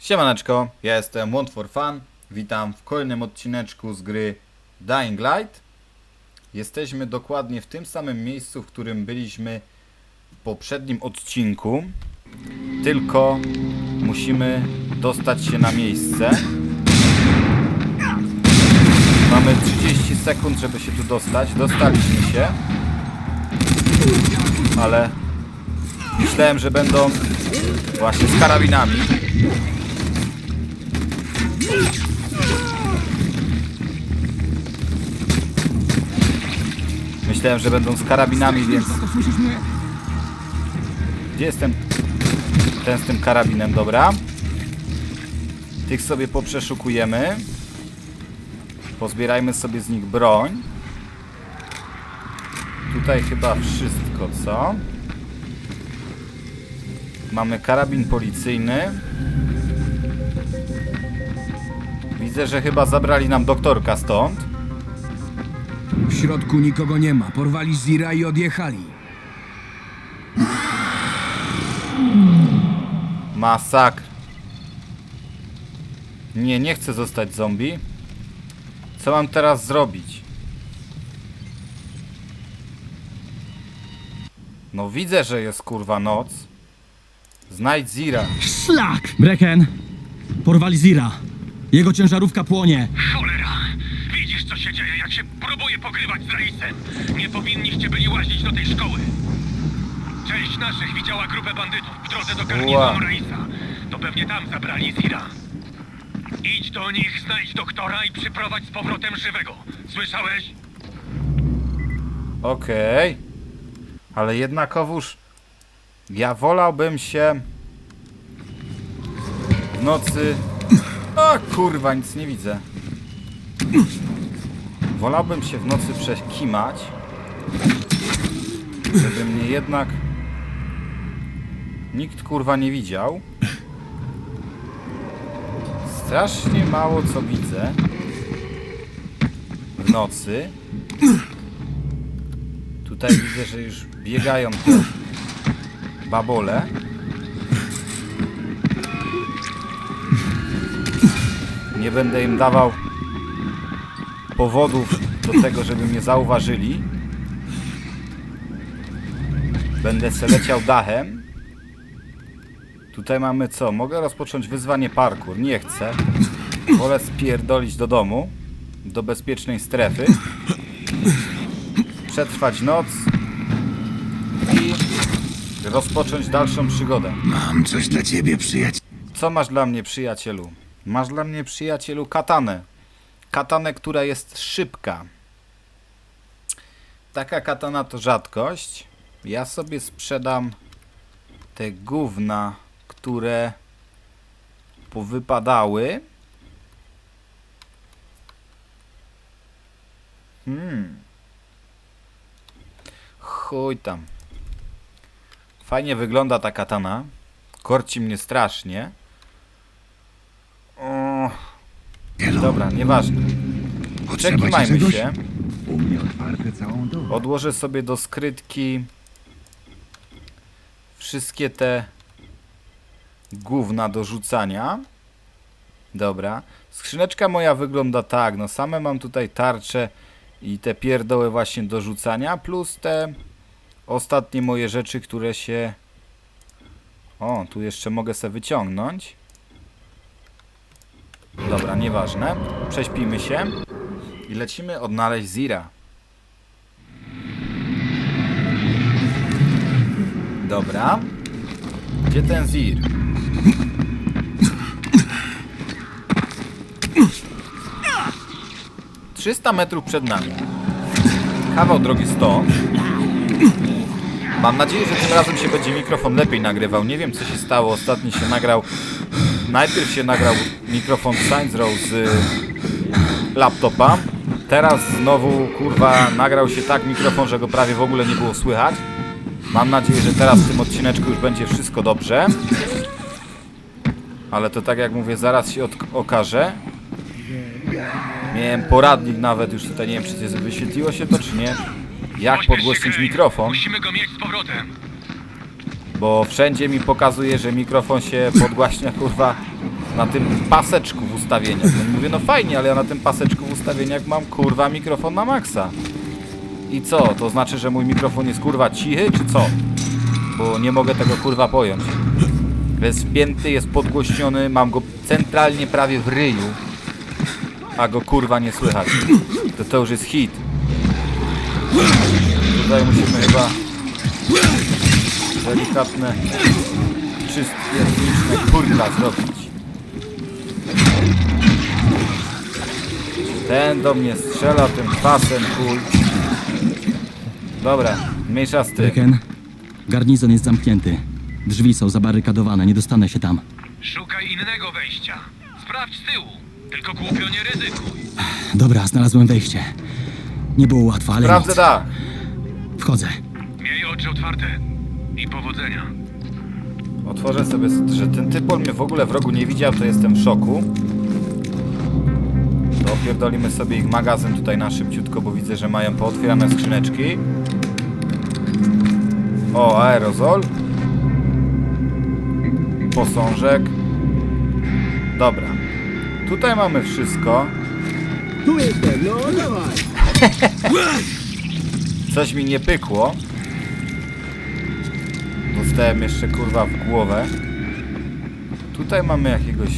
Siemaneczko, ja jestem Want for Fun. Witam w kolejnym odcineczku z gry Dying Light. Jesteśmy dokładnie w tym samym miejscu, w którym byliśmy w poprzednim odcinku. Tylko musimy dostać się na miejsce. Mamy 30 sekund, żeby się tu dostać. Dostaliśmy się. Ale myślałem, że będą właśnie z karabinami. Myślałem, że będą z karabinami, więc... Gdzie jest ten... Ten z tym karabinem, dobra. Tych sobie poprzeszukujemy. Pozbierajmy sobie z nich broń. Tutaj chyba wszystko, co? Mamy karabin policyjny. Widzę, że chyba zabrali nam doktorka stąd. W środku nikogo nie ma. Porwali Zira i odjechali. Masakr. Nie, nie chcę zostać zombie. Co mam teraz zrobić? No widzę, że jest kurwa noc. Znajdź Zira. Szlak! Breken! Porwali Zira. Jego ciężarówka płonie. Cholera! Widzisz, co się dzieje, jak się próbuje pokrywać z Raisem. Nie powinniście byli łazić do tej szkoły. Część naszych widziała grupę bandytów w drodze do karniwału Raisa. To pewnie tam zabrali Zira. Idź do nich, znajdź doktora i przyprowadź z powrotem żywego. Słyszałeś? Okej. Ale jednakowoż ja wolałbym się w nocy... O kurwa, nic nie widzę. Wolałbym się w nocy przekimać, żeby mnie jednak nikt kurwa nie widział. Strasznie mało co widzę w nocy. Tutaj widzę, że już biegają te babole. Nie będę im dawał powodów do tego, żeby mnie zauważyli. Będę se leciał dachem. Tutaj mamy co? Mogę rozpocząć wyzwanie parkour. Nie chcę. Wolę spierdolić do domu. Do bezpiecznej strefy przetrwać noc i rozpocząć dalszą przygodę. Mam coś dla ciebie, przyjaciel. Co masz dla mnie, przyjacielu? Masz dla mnie, przyjacielu, katanę. Katanę, która jest szybka. Taka katana to rzadkość. Ja sobie sprzedam te gówna, które powypadały. Hmm. Chuj tam. Fajnie wygląda ta katana. Korci mnie strasznie. O, dobra, nieważne. Przekimajmy się. U mnie otwarte całą dobę. Odłożę sobie do skrytki wszystkie te gówna do rzucania. Dobra. Skrzyneczka moja wygląda tak. No same mam tutaj tarcze i te pierdoły właśnie do rzucania, plus te ostatnie moje rzeczy, które się... O, tu jeszcze mogę sobie wyciągnąć. Nieważne. Prześpimy się i lecimy odnaleźć Zira. Dobra. Gdzie ten Zir? Trzysta metrów przed nami. Kawał drogi 100. Mam nadzieję, że tym razem się będzie mikrofon lepiej nagrywał. Nie wiem co się stało. Ostatni się nagrał. Najpierw się nagrał mikrofon Science Row z y, laptopa. Teraz znowu kurwa nagrał się tak mikrofon, że go prawie w ogóle nie było słychać. Mam nadzieję, że teraz w tym odcineczku już będzie wszystko dobrze. Ale to tak jak mówię, zaraz się okaże. Miałem poradnik nawet, już tutaj nie wiem, czy wyświetliło się to, czy nie. Jak podgłośnić mikrofon, Musimy go mieć z powrotem. Bo wszędzie mi pokazuje, że mikrofon się podgłaśnia, kurwa, Na tym paseczku w ustawieniach. No mówię, no fajnie, ale ja na tym paseczku w ustawieniach mam kurwa mikrofon na maksa. I co? To znaczy, że mój mikrofon jest kurwa cichy, czy co? Bo nie mogę tego kurwa pojąć. Jest wpięty, jest podgłośniony, mam go centralnie prawie w ryju. A go kurwa nie słychać. To to już jest hit. Tutaj musimy chyba delikatne czystkie etniczne kurwa zrobić. Ten do mnie strzela tym pasem kul. Dobra, mniejsza z tym. Garnizon jest zamknięty. Drzwi są zabarykadowane, nie dostanę się tam. Szukaj innego wejścia. Sprawdź z tyłu. Tylko głupio nie ryzykuj. Dobra, znalazłem wejście. Nie było łatwo, ale Sprawdzę nic. dach. Wchodzę. Miej oczy otwarte. I powodzenia. Otworzę sobie, że ten typol mnie w ogóle w rogu nie widział, to jestem w szoku. To opierdolimy sobie ich magazyn tutaj na szybciutko, bo widzę, że mają pootwierane skrzyneczki. O, aerozol. Posążek. Dobra. Tutaj mamy wszystko. Tu jestem, no dawaj. Coś mi nie pykło. Dostałem jeszcze kurwa w głowę. Tutaj mamy jakiegoś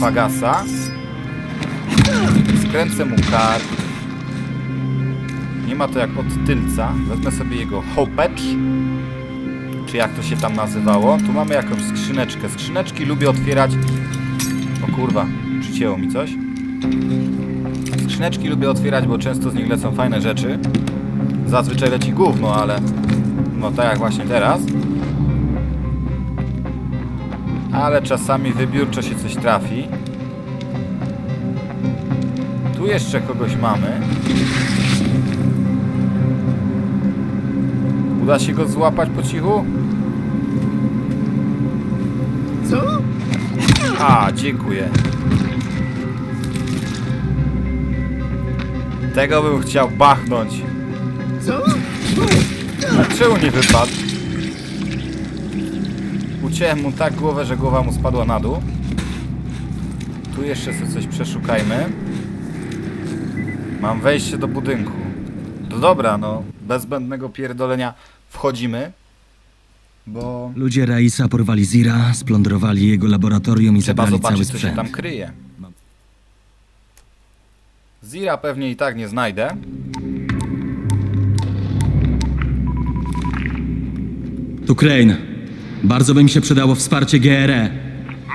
fagasa. Skręcę mu kark. Nie ma to jak od tylca. Wezmę sobie jego hopecz. Czy jak to się tam nazywało. Tu mamy jakąś skrzyneczkę. Skrzyneczki lubię otwierać. O kurwa, przycięło mi coś. Skrzyneczki lubię otwierać, bo często z nich lecą fajne rzeczy. Zazwyczaj leci gówno, ale no tak jak właśnie teraz. Ale czasami wybiórczo się coś trafi. Tu jeszcze kogoś mamy. Uda się go złapać po cichu? Co? A, dziękuję. Tego bym chciał bachnąć. Co? A czemu nie wypadł? Uciąłem mu tak głowę, że głowa mu spadła na dół. Tu jeszcze sobie coś przeszukajmy. Mam wejście do budynku. No dobra, no. Bez zbędnego pierdolenia wchodzimy. Bo Ludzie Raisa porwali Zira, splądrowali jego laboratorium i trzeba zabrali cały zobaczyć, co się sprzęt. tam kryje. Zira pewnie i tak nie znajdę. Crane. Bardzo by mi się przydało wsparcie. GRE.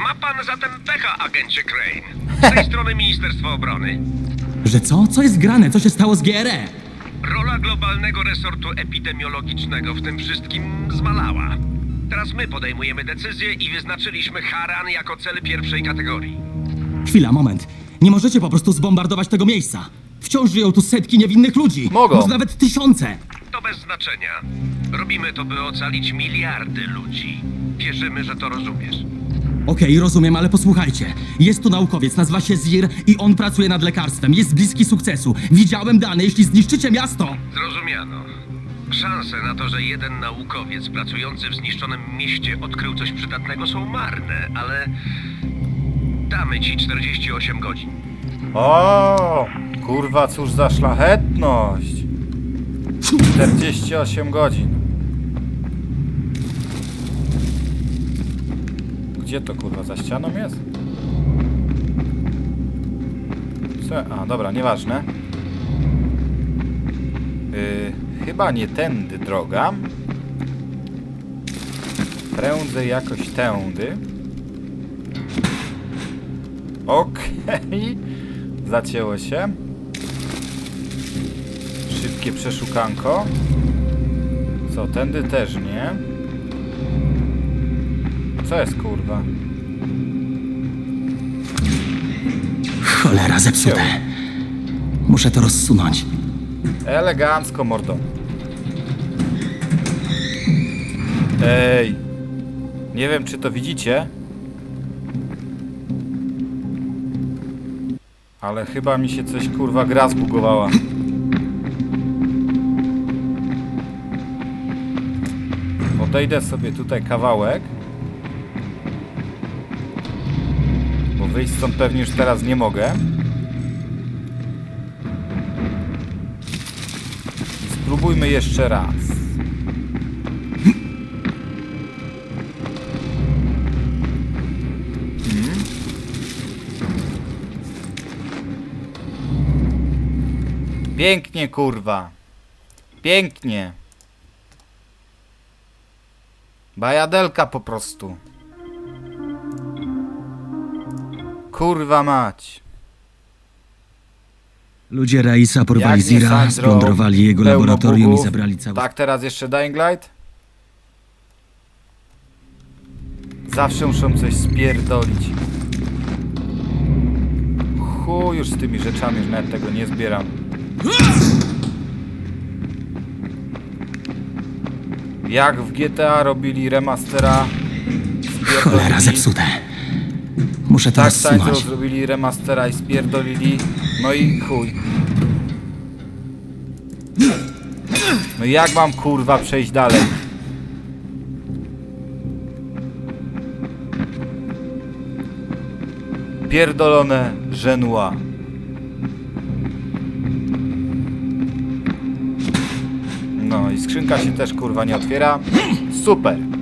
Ma pan zatem pecha, agencie Crane. Z tej strony Ministerstwo Obrony. Że co? Co jest grane? Co się stało z? GRE? Rola globalnego resortu epidemiologicznego w tym wszystkim zmalała. Teraz my podejmujemy decyzje i wyznaczyliśmy Haran jako cel pierwszej kategorii. Chwila, moment. Nie możecie po prostu zbombardować tego miejsca. Wciąż żyją tu setki niewinnych ludzi. Mogą. Może nawet tysiące. To bez znaczenia. Robimy to, by ocalić miliardy ludzi. Wierzymy, że to rozumiesz. Okej, rozumiem, ale posłuchajcie. Jest tu naukowiec, nazywa się Zir i on pracuje nad lekarstwem. Jest bliski sukcesu. Widziałem dane, jeśli zniszczycie miasto. Zrozumiano. Szanse na to, że jeden naukowiec pracujący w zniszczonym mieście odkrył coś przydatnego są marne, ale damy ci 48 godzin. O, kurwa, cóż za szlachetność. 48 godzin. Gdzie to kurwa, za ścianą jest? Co? A, dobra, nieważne. Yy, chyba nie tędy droga. Prędzej jakoś tędy. Okej. Zacięło się. Szybkie przeszukanko. Co, tędy też nie. Co jest kurwa? Cholera, zepsute. Muszę to rozsunąć. Elegancko, mordo. Ej. Nie wiem, czy to widzicie. Ale chyba mi się coś kurwa gra zbugowała. Odejdę sobie tutaj kawałek. Wyjść stąd pewnie już teraz nie mogę. Spróbujmy jeszcze raz. Mhm. Pięknie, kurwa. Pięknie. Bajadelka po prostu. Kurwa mać. Ludzie Raisa porwali Jak nie Zira, Sandro, splądrowali jego pełno laboratorium i bugów. zabrali cały... Tak, teraz jeszcze Dying Light? Zawsze muszą coś spierdolić. Chuj już z tymi rzeczami, że nawet tego nie zbieram. Jak w GTA robili remastera Cholera, zepsute. Muszę Tak, teraz. Row zrobili remastera i spierdolili. No i chuj. No jak mam kurwa przejść dalej? Pierdolone żenua. No i skrzynka się też kurwa nie otwiera. Super.